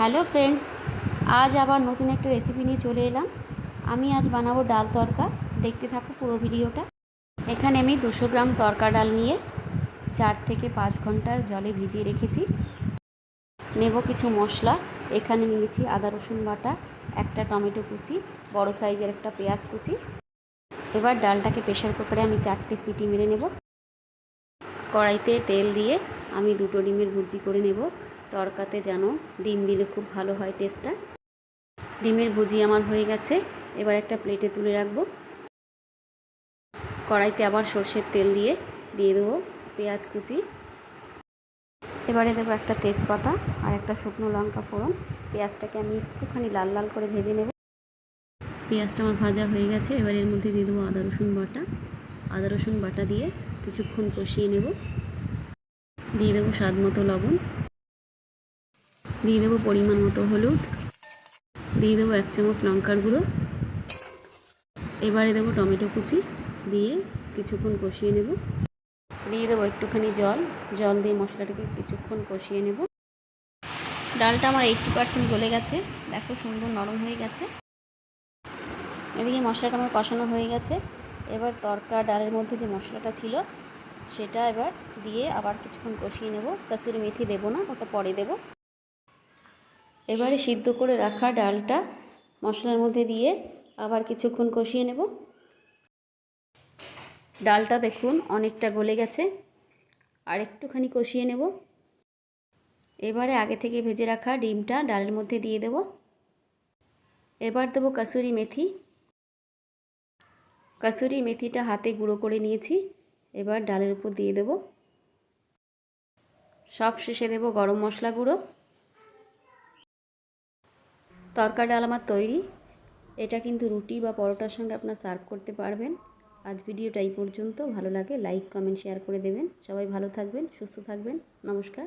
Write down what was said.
Hello friends, আজ আবার নতুন একটা রেসিপি নিয়ে চলে এলাম। আমি আজ বানাবো ডাল তরকা। দেখতে থাকো পুরো ভিডিওটা। এখানে আমি দুশো গ্রাম তরকা ডাল নিয়ে চার থেকে পাঁচ ঘণ্টা জলে ভিজিয়ে রেখেছি। নেব কিছু মশলা। এখানে নিয়েছি আদা রসুন বাটা, একটা টমেটো কুচি, বড় সাইজের একটা পেঁয়াজ কুচি। এবার ডালটাকে প্রেশার কুকারে আমি চারটে সিটি মেরে নেব। কড়াইতে তেল দিয়ে আমি দুটো ডিমের ভুজি করে নেব। তরকাতে যেন ডিম দিলে খুব ভালো হয় টেস্টটা ডিমের ভুজি আমার হয়ে গেছে, এবার একটা প্লেটে তুলে রাখব। কড়াইতে আবার সর্ষের তেল দিয়ে দিয়ে দেবো পেঁয়াজ কুচি। এবারে দেবো একটা তেজপাতা আর একটা শুকনো লঙ্কা ফোড়ন। পেঁয়াজটাকে আমি একটুখানি লাল লাল করে ভেজে নেব। পেঁয়াজটা আমার ভাজা হয়ে গেছে, এবার এর মধ্যে দিয়ে দেবো আদা, রসুন বাটা। আদা, রসুন বাটা দিয়ে কিছুক্ষণ কষিয়ে নেব। দিয়ে দেবো স্বাদ মতো লবণ। দিয়ে দেবো পরিমাণ মতো হলুদ। দিয়ে দেবো এক চামচ লঙ্কার গুঁড়ো। এবারে দেবো টমেটো কুচি দিয়ে কিছুক্ষণ কষিয়ে নেব। দিয়ে দেবো একটুখানি জল। জল দিয়ে মশলাটাকে কিছুক্ষণ কষিয়ে নেব। ডালটা আমার এইটটি পারসেন্ট গলে গেছে। দেখো সুন্দর নরম হয়ে গেছে। এদিকে মশলাটা আমার কষানো হয়ে গেছে। এবার তরকা ডালের মধ্যে যে মশলাটা ছিল, সেটা এবার দিয়ে আবার কিছুক্ষণ কষিয়ে নেব। কাসুরি মেথি দেবো না, ওটা পরে দেবো। এবারে সিদ্ধ করে রাখা ডালটা মশলার মধ্যে দিয়ে আবার কিছুক্ষণ কষিয়ে নেব। ডালটা দেখুন অনেকটা গলে গেছে। আর একটুখানি কষিয়ে নেব। এবারে আগে থেকে ভেজে রাখা ডিমটা ডালের মধ্যে দিয়ে দেব। এবার দেবো কাসুরি মেথি। কাসুরি মেথিটা হাতে গুঁড়ো করে নিয়েছি। এবার ডালের উপর দিয়ে দেব। সব শেষে দেব গরম মশলা গুঁড়ো। তরকা ডাল আমার তৈরি। এটা কিন্তু রুটি বা পরোটার সঙ্গে আপনার সার্ভ করতে পারবেন। আজ ভিডিওটা এই পর্যন্ত। ভালো লাগে, লাইক, কমেন্ট, শেয়ার করে দেবেন। সবাই ভালো থাকবেন, সুস্থ থাকবেন। নমস্কার।